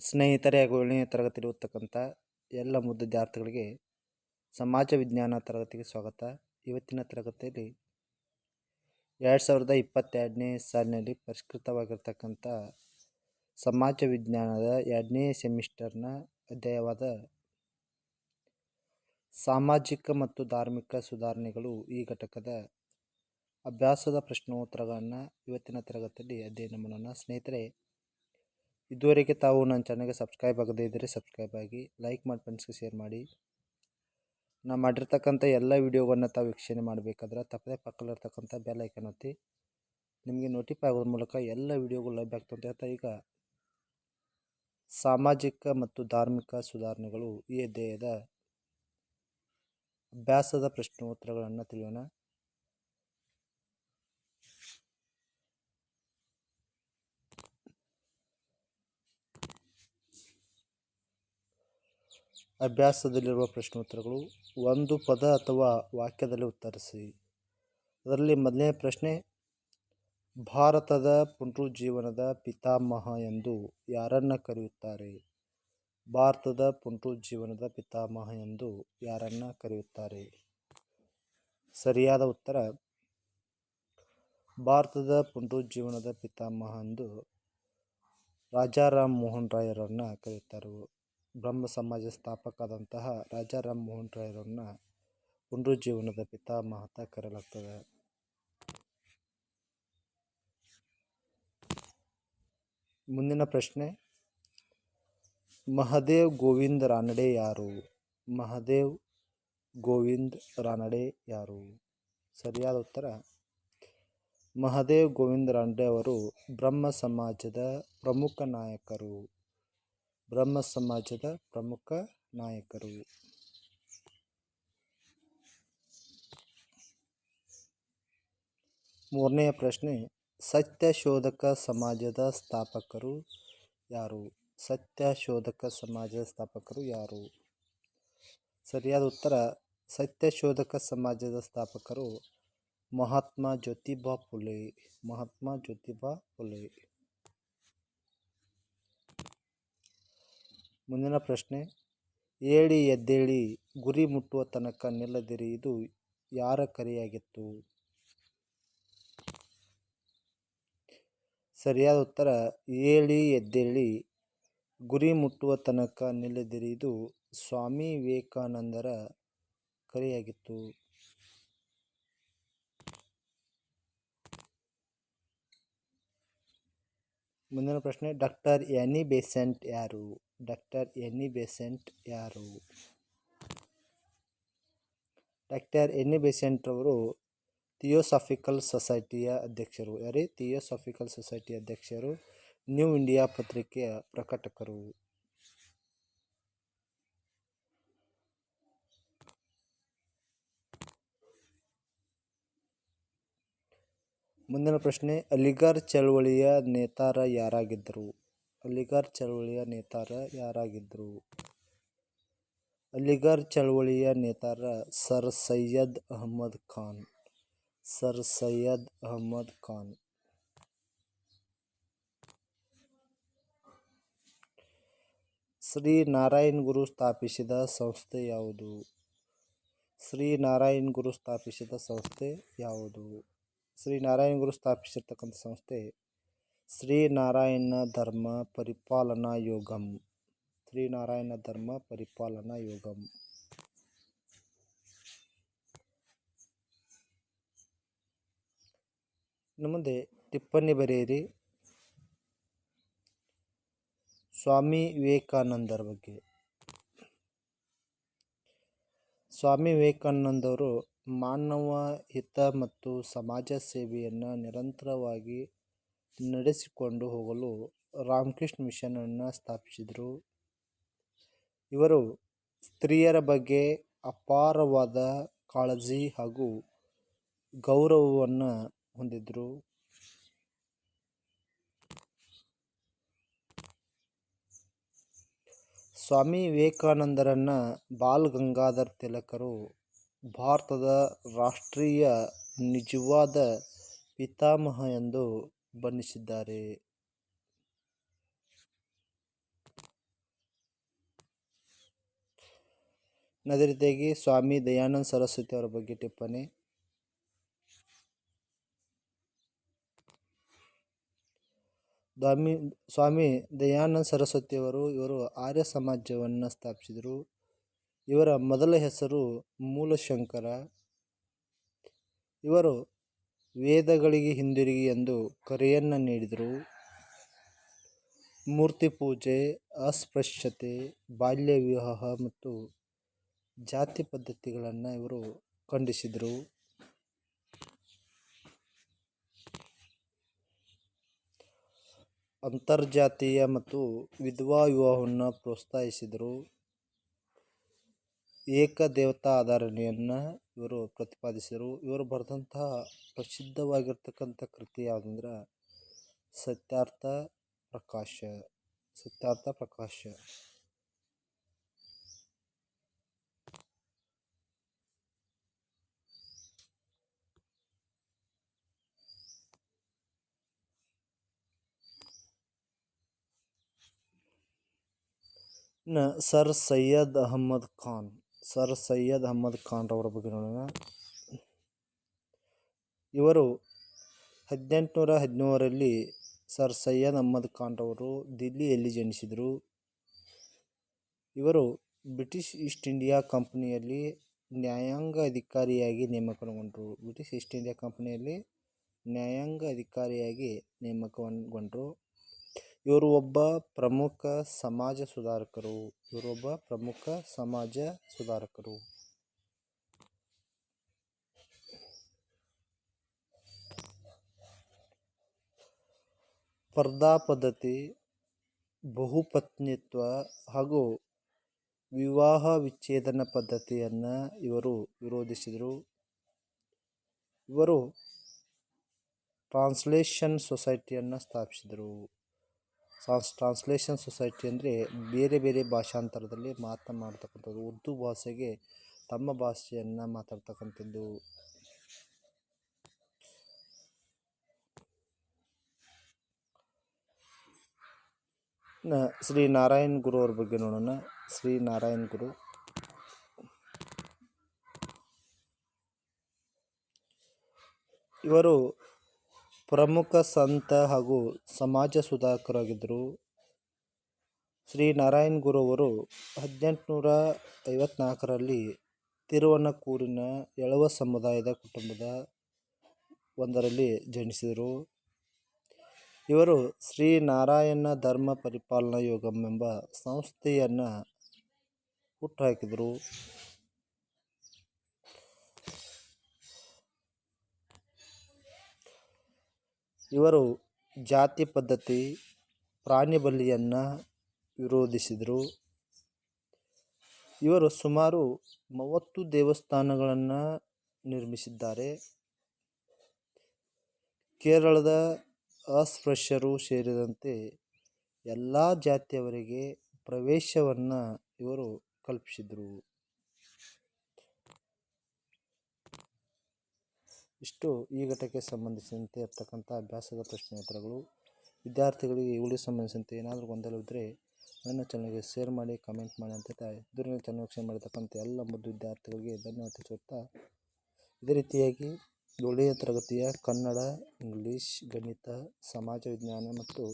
ಸ್ನೇಹಿತರೆ ಹಾಗೂ ಏಳನೇ ತರಗತಿಯಲ್ಲಿ ಓದ್ತಕ್ಕಂಥ ಎಲ್ಲ ಮುದ್ದು ವಿದ್ಯಾರ್ಥಿಗಳಿಗೆ ಸಮಾಜ ವಿಜ್ಞಾನ ತರಗತಿಗೆ ಸ್ವಾಗತ. ಇವತ್ತಿನ ತರಗತಿಯಲ್ಲಿ ಎರಡು ಸಾವಿರದ ಇಪ್ಪತ್ತೆರಡನೇ ಸಾಲಿನಲ್ಲಿ ಪರಿಷ್ಕೃತವಾಗಿರ್ತಕ್ಕಂಥ ಸಮಾಜ ವಿಜ್ಞಾನದ ಎರಡನೇ ಸೆಮಿಸ್ಟರ್ನ ಅಧ್ಯಾಯವಾದ ಸಾಮಾಜಿಕ ಮತ್ತು ಧಾರ್ಮಿಕ ಸುಧಾರಣೆಗಳು ಈ ಘಟಕದ ಅಭ್ಯಾಸದ ಪ್ರಶ್ನೋತ್ತರಗಳನ್ನು ಇವತ್ತಿನ ತರಗತಿಯಲ್ಲಿ ಅಧ್ಯಯನ ಮಾಡೋಣ. ಸ್ನೇಹಿತರೆ ಇದುವರೆಗೆ ತಾವು ನನ್ನ ಚಾನಲ್ಗೆ ಸಬ್ಸ್ಕ್ರೈಬ್ ಆಗದೇ ಇದ್ದರೆ ಸಬ್ಸ್ಕ್ರೈಬ್ ಆಗಿ ಲೈಕ್ ಮಾಡಿ ಫ್ರೆಂಡ್ಸ್ಗೆ ಶೇರ್ ಮಾಡಿ. ನಾನು ಮಾಡಿರ್ತಕ್ಕಂಥ ಎಲ್ಲ ವೀಡಿಯೋಗಳನ್ನ ತಾವು ವೀಕ್ಷಣೆ ಮಾಡಬೇಕಾದ್ರೆ ತಪ್ಪದೆ ಪಕ್ಕದಲ್ಲಿರ್ತಕ್ಕಂಥ ಬೆಲ್ ಐಕನ್ ಒತ್ತಿ. ನಿಮಗೆ ನೋಟಿಫೈ ಆಗೋದ್ರ ಮೂಲಕ ಎಲ್ಲ ವಿಡಿಯೋಗಳು ಲಭ್ಯ ಆಗ್ತವೆ ಅಂತ ಈಗ ಸಾಮಾಜಿಕ ಮತ್ತು ಧಾರ್ಮಿಕ ಸುಧಾರಣೆಗಳು ಈ ಅಧ್ಯಾಯದ ಅಭ್ಯಾಸದ ಪ್ರಶ್ನೋತ್ತರಗಳನ್ನು ತಿಳಿಯೋಣ. ಅಭ್ಯಾಸದಲ್ಲಿರುವ ಪ್ರಶ್ನೋತ್ತರಗಳು ಒಂದು ಪದ ಅಥವಾ ವಾಕ್ಯದಲ್ಲಿ ಉತ್ತರಿಸಿ. ಅದರಲ್ಲಿ ಮೊದಲನೇ ಪ್ರಶ್ನೆ, ಭಾರತದ ಪುನರುಜ್ಜೀವನದ ಪಿತಾಮಹ ಎಂದು ಯಾರನ್ನು ಕರೆಯುತ್ತಾರೆ? ಭಾರತದ ಪುನರುಜ್ಜೀವನದ ಪಿತಾಮಹ ಎಂದು ಯಾರನ್ನು ಕರೆಯುತ್ತಾರೆ? ಸರಿಯಾದ ಉತ್ತರ, ಭಾರತದ ಪುನರುಜ್ಜೀವನದ ಪಿತಾಮಹ ಎಂದು ರಾಜಾರಾಮ್ ಮೋಹನ್ ರಾಯರನ್ನು ಕರೆಯುತ್ತಾರೆ. ಬ್ರಹ್ಮ ಸಮಾಜ ಸ್ಥಾಪಕರಾದಂತಹ ರಾಜಾರಾಮ್ ಮೋಹನ್ ರಾಯರನ್ನು ಪುನರುಜ್ಜೀವನದ ಪಿತಾಮಹ ಅಂತ ಕರೆಯಲಾಗ್ತದೆ. ಮುಂದಿನ ಪ್ರಶ್ನೆ, ಮಹದೇವ್ ಗೋವಿಂದ್ ರಾನಡೆ ಯಾರು? ಮಹದೇವ್ ಗೋವಿಂದ್ ರಾನಡೆ ಯಾರು? ಸರಿಯಾದ ಉತ್ತರ, ಮಹದೇವ್ ಗೋವಿಂದ್ ರಾನಡೆ ಅವರು ಬ್ರಹ್ಮ ಸಮಾಜದ ಪ್ರಮುಖ ನಾಯಕರು. ಬ್ರಹ್ಮ ಸಮಾಜದ ಪ್ರಮುಖ ನಾಯಕರು. ಮೂರನೆಯ ಪ್ರಶ್ನೆ, ಸತ್ಯಶೋಧಕ ಸಮಾಜದ ಸ್ಥಾಪಕರು ಯಾರು? ಸತ್ಯಶೋಧಕ ಸಮಾಜದ ಸ್ಥಾಪಕರು ಯಾರು? ಸರಿಯಾದ ಉತ್ತರ, ಸತ್ಯಶೋಧಕ ಸಮಾಜದ ಸ್ಥಾಪಕರು ಮಹಾತ್ಮ ಜ್ಯೋತಿಬಾ ಫುಲೆ. ಮಹಾತ್ಮ ಜ್ಯೋತಿಬಾ ಫುಲೆ. ಮುಂದಿನ ಪ್ರಶ್ನೆ. ಏಳಿ ಎದ್ದೇಳಿ ಗುರಿ ಮುಟ್ಟುವ ತನಕ ನಿಲ್ಲದಿರಿ, ಇದು ಯಾರ ಕರೆಯಾಗಿತ್ತು? ಸರಿಯಾದ ಉತ್ತರ ಏಳಿ ಎದ್ದೇಳಿ ಗುರಿ ಮುಟ್ಟುವ ತನಕ ನಿಲ್ಲದಿರಿ, ಇದು ಸ್ವಾಮಿ ವಿವೇಕಾನಂದರ ಕರೆಯಾಗಿತ್ತು. ಮುಂದಿನ ಪ್ರಶ್ನೆ, ಡಾಕ್ಟರ್ ಎನಿ ಬೇಸೆಂಟ್ ಯಾರು? ಡಾಕ್ಟರ್ ಎನಿ ಬೇಸೆಂಟ್ ಯಾರು? ಡಾಕ್ಟರ್ ಎನಿ ಬೇಸೆಂಟ್ ಅವರು ಥಿಯೋಸಾಫಿಕಲ್ ಸೊಸೈಟಿಯ ಅಧ್ಯಕ್ಷರು. ಯಾರೇ ಥಿಯೋಸಾಫಿಕಲ್ ಸೊಸೈಟಿ ಅಧ್ಯಕ್ಷರು, ನ್ಯೂ ಇಂಡಿಯಾ ಪತ್ರಿಕೆಯ ಪ್ರಕಟಕರು. ಮುಂದಿನ ಪ್ರಶ್ನೆ ಅಲಿಗರ್ ಚಳವಳಿಯ ನೇತಾರ ಯಾರಾಗಿದ್ದರು? ಅಲಿಗಾರ್ ಚಳವಳಿಯ ನೇತಾರ ಯಾರಾಗಿದ್ದರು? ಅಲಿಗರ್ ಚಳವಳಿಯ ನೇತಾರ ಸರ್ ಸೈಯದ್ ಅಹಮದ್ ಖಾನ್. ಸರ್ ಸೈಯದ್ ಅಹಮದ್ ಖಾನ್. ಶ್ರೀ ನಾರಾಯಣ್ ಗುರು ಸ್ಥಾಪಿಸಿದ ಸಂಸ್ಥೆ ಯಾವುದು? ಶ್ರೀ ನಾರಾಯಣ್ ಗುರು ಸ್ಥಾಪಿಸಿದ ಸಂಸ್ಥೆ ಯಾವುದು? ಶ್ರೀ ನಾರಾಯಣ ಗುರು ಸ್ಥಾಪಿಸಿರ್ತಕ್ಕಂಥ ಸಂಸ್ಥೆ ಶ್ರೀ ನಾರಾಯಣ ಧರ್ಮ ಪರಿಪಾಲನಾ ಯೋಗಂ. ಶ್ರೀ ನಾರಾಯಣ ಧರ್ಮ ಪರಿಪಾಲನಾ ಯೋಗಂ. ಇನ್ನು ಮುಂದೆ ಟಿಪ್ಪಣಿ ಬರೆಯಿರಿ. ಸ್ವಾಮಿ ವಿವೇಕಾನಂದರ ಬಗ್ಗೆ. ಸ್ವಾಮಿ ವಿವೇಕಾನಂದವರು ಮಾನವ ಹಿತ ಮತ್ತು ಸಮಾಜ ಸೇವೆಯನ್ನು ನಿರಂತರವಾಗಿ ನಡೆಸಿಕೊಂಡು ಹೋಗಲು ರಾಮಕೃಷ್ಣ ಮಿಷನನ್ನು ಸ್ಥಾಪಿಸಿದರು. ಇವರು ಸ್ತ್ರೀಯರ ಬಗ್ಗೆ ಅಪಾರವಾದ ಕಾಳಜಿ ಹಾಗೂ ಗೌರವವನ್ನು ಹೊಂದಿದ್ದರು ಸ್ವಾಮಿ ವಿವೇಕಾನಂದರನ್ನು ಬಾಲ್ ಗಂಗಾಧರ್ ತಿಲಕರು ಭಾರತದ ರಾಷ್ಟ್ರೀಯ ನಿಜವಾದ ಪಿತಾಮಹ ಎಂದು ಬಣ್ಣಿಸಿದ್ದಾರೆ. ಅದೇ ಸ್ವಾಮಿ ದಯಾನಂದ ಸರಸ್ವತಿ ಅವರ ಬಗ್ಗೆ ಟಿಪ್ಪಣಿ. ಸ್ವಾಮಿ ಸ್ವಾಮಿ ದಯಾನಂದ ಸರಸ್ವತಿಯವರು ಇವರು ಆರ್ಯ ಸಮಾಜವನ್ನು ಸ್ಥಾಪಿಸಿದರು. ಇವರ ಮೊದಲ ಹೆಸರು ಮೂಲಶಂಕರ. ಇವರು ವೇದಗಳಿಗೆ ಹಿಂದಿರುಗಿ ಎಂದು ಕರೆಯನ್ನು ನೀಡಿದರು. ಮೂರ್ತಿ ಪೂಜೆ, ಅಸ್ಪೃಶ್ಯತೆ, ಬಾಲ್ಯ ವಿವಾಹ ಮತ್ತು ಜಾತಿ ಪದ್ಧತಿಗಳನ್ನು ಇವರು ಖಂಡಿಸಿದರು. ಅಂತರ್ಜಾತೀಯ ಮತ್ತು ವಿಧವಾ ವಿವಾಹವನ್ನು ಪ್ರೋತ್ಸಾಹಿಸಿದರು. ಏಕದೇವತಾ ಆಧಾರಣೆಯನ್ನು ಇವರು ಪ್ರತಿಪಾದಿಸಿದರು. ಇವರು ಬರೆದಂತಹ ಪ್ರಸಿದ್ಧವಾಗಿರ್ತಕ್ಕಂಥ ಕೃತಿ ಯಾವುದಂದ್ರೆ ಸತ್ಯಾರ್ಥ ಪ್ರಕಾಶ ಸತ್ಯಾರ್ಥ ಪ್ರಕಾಶ. ಇನ್ನು ಸರ್ ಸೈಯದ್ ಅಹಮ್ಮದ್ ಖಾನ್. ಸರ್ ಸೈಯದ್ ಅಹಮ್ಮದ್ ಖಾನ್ ರವರ ಬಗ್ಗೆ ನೋಡೋಣ. ಇವರು ಹದಿನೆಂಟುನೂರ ಹದಿನೇಳರಲ್ಲಿ ಸರ್ ಸೈಯದ್ ಅಹಮ್ಮದ್ ಖಾನ್ ರವರು ದಿಲ್ಲಿಯಲ್ಲಿ ಜನಿಸಿದರು. ಇವರು ಬ್ರಿಟಿಷ್ ಈಸ್ಟ್ ಇಂಡಿಯಾ ಕಂಪನಿಯಲ್ಲಿ ನ್ಯಾಯಾಂಗ ಅಧಿಕಾರಿಯಾಗಿ ನೇಮಕಗೊಂಡರು. ಬ್ರಿಟಿಷ್ ಈಸ್ಟ್ ಇಂಡಿಯಾ ಕಂಪನಿಯಲ್ಲಿ ನ್ಯಾಯಾಂಗ ಅಧಿಕಾರಿಯಾಗಿ ನೇಮಕಗೊಂಡರು. ಇವರು ಒಬ್ಬ ಪ್ರಮುಖ ಸಮಾಜ ಸುಧಾರಕರು. ಇವರೊಬ್ಬ ಪ್ರಮುಖ ಸಮಾಜ ಸುಧಾರಕರು. ಸ್ಪರ್ಧಾ ಪದ್ಧತಿ ಬಹುಪತ್ನಿತ್ವ ಹಾಗೂ ವಿವಾಹ ವಿಚ್ಛೇದನ ಪದ್ಧತಿಯನ್ನು ಇವರು ವಿರೋಧಿಸಿದರು. ಇವರು ಟ್ರಾನ್ಸ್ಲೇಷನ್ ಸೊಸೈಟಿಯನ್ನು ಸ್ಥಾಪಿಸಿದರು. ಸಾಸ್ ಟ್ರಾನ್ಸ್ಲೇಷನ್ ಸೊಸೈಟಿ ಅಂದರೆ ಬೇರೆ ಬೇರೆ ಭಾಷಾಂತರದಲ್ಲಿ ಮಾತನಾಡ್ತಕ್ಕಂಥದ್ದು. ಉರ್ದು ಭಾಷೆಗೆ ತಮ್ಮ ಭಾಷೆಯನ್ನು ಮಾತಾಡ್ತಕ್ಕಂಥದ್ದು. ಶ್ರೀ ನಾರಾಯಣ್ ಗುರು ಅವ್ರ ಬಗ್ಗೆ ನೋಡೋಣ. ಶ್ರೀ ನಾರಾಯಣ್ ಗುರು. ಇವರು ಪ್ರಮುಖ ಸಂತ ಹಾಗೂ ಸಮಾಜ ಸುಧಾರಕರಾಗಿದ್ದರು ಶ್ರೀ ನಾರಾಯಣ್ ಗುರು ಅವರು ಹದಿನೆಂಟುನೂರ ಐವತ್ನಾಲ್ಕರಲ್ಲಿ ತಿರುವನಕೂರಿನ ಎಳವ ಸಮುದಾಯದ ಕುಟುಂಬದ ಒಂದರಲ್ಲಿ ಜನಿಸಿದರು. ಇವರು ಶ್ರೀ ನಾರಾಯಣ ಧರ್ಮ ಪರಿಪಾಲನಾ ಯೋಗಂ ಎಂಬ ಸಂಸ್ಥೆಯನ್ನು ಹುಟ್ಟುಹಾಕಿದರು. ಇವರು ಜಾತಿ ಪದ್ಧತಿ, ಪ್ರಾಣಿ ಬಲಿಯನ್ನು ವಿರೋಧಿಸಿದರು. ಇವರು ಸುಮಾರು ಮೂವತ್ತು ದೇವಸ್ಥಾನಗಳನ್ನು ನಿರ್ಮಿಸಿದ್ದಾರೆ. ಕೇರಳದ ಅಸ್ಪೃಶ್ಯರು ಸೇರಿದಂತೆ ಎಲ್ಲ ಜಾತಿಯವರಿಗೆ ಪ್ರವೇಶವನ್ನು ಇವರು ಕಲ್ಪಿಸಿದರು. ಇಷ್ಟು ಈ ಘಟಕ್ಕೆ ಸಂಬಂಧಿಸಿದಂತೆ ಇರ್ತಕ್ಕಂಥ ಅಭ್ಯಾಸದ ಪ್ರಶ್ನೆ ಉತ್ತರಗಳು. ವಿದ್ಯಾರ್ಥಿಗಳಿಗೆ ಇವುಗಳಿಗೆ ಸಂಬಂಧಿಸಿದಂತೆ ಏನಾದರೂ ಗೊಂದಲವಿದ್ದರೆ ನನ್ನ ಚಾನಲ್ಗೆ ಶೇರ್ ಮಾಡಿ ಕಮೆಂಟ್ ಮಾಡಿ ಅಂತ ಇದರಿಂದ ಚಾನಲ್ ವೀಕ್ಷಣೆ ಮಾಡಿರ್ತಕ್ಕಂಥ ಎಲ್ಲ ಮುದ್ದು ವಿದ್ಯಾರ್ಥಿಗಳಿಗೆ ಧನ್ಯವಾದ ತಿಳಿಸುತ್ತಾ ಇದೇ ರೀತಿಯಾಗಿ ಒಳ್ಳೆಯ ತರಗತಿಯ ಕನ್ನಡ, ಇಂಗ್ಲೀಷ್, ಗಣಿತ, ಸಮಾಜ ವಿಜ್ಞಾನ ಮತ್ತು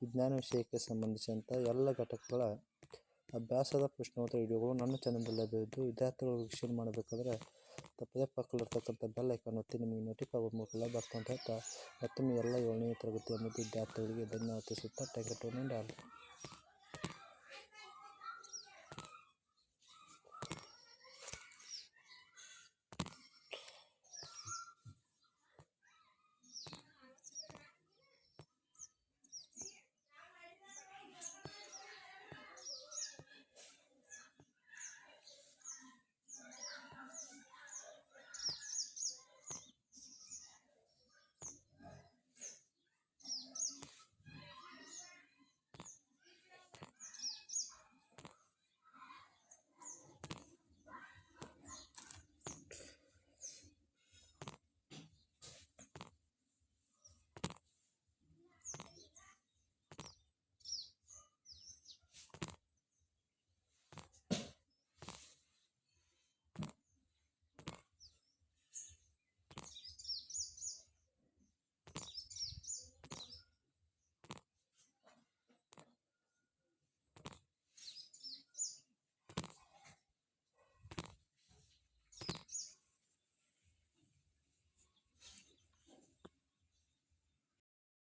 ವಿಜ್ಞಾನ ವಿಷಯಕ್ಕೆ ಸಂಬಂಧಿಸಿದಂಥ ಎಲ್ಲ ಘಟಕಗಳ ಅಭ್ಯಾಸದ ಪ್ರಶ್ನೋತ್ತರ ವಿಡಿಯೋಗಳು ನನ್ನ ಚಾನಲ್ನಲ್ಲಿ ಲಭ್ಯವಿದ್ದು ವಿದ್ಯಾರ್ಥಿಗಳು ವೀಕ್ಷಣೆ ಮಾಡಬೇಕಾದ್ರೆ ತಪ್ಪದೇ ಪಕ್ಕದಲ್ಲಿರ್ತಕ್ಕಂಥ ಬೆಲ್ ಐಕಾನ್ ಒತ್ತಿ ನಿಮಗೆ ನೋಟಿಫೈ ಆಗೋ ಮೂಲಕ ಬರ್ತಾ ಅಂತ ಹೇಳ್ತಾ ಮತ್ತೊಮ್ಮೆ ಎಲ್ಲ ಏಳನೇ ತರಗತಿಯ ಮುದ್ದು ವಿದ್ಯಾರ್ಥಿಗಳಿಗೆ ಧನ್ಯವಾದ ತಿಳಿಸುತ್ತಾ ಟ್ಯಾಂಕ್ ಯು ಟು ಆಲ್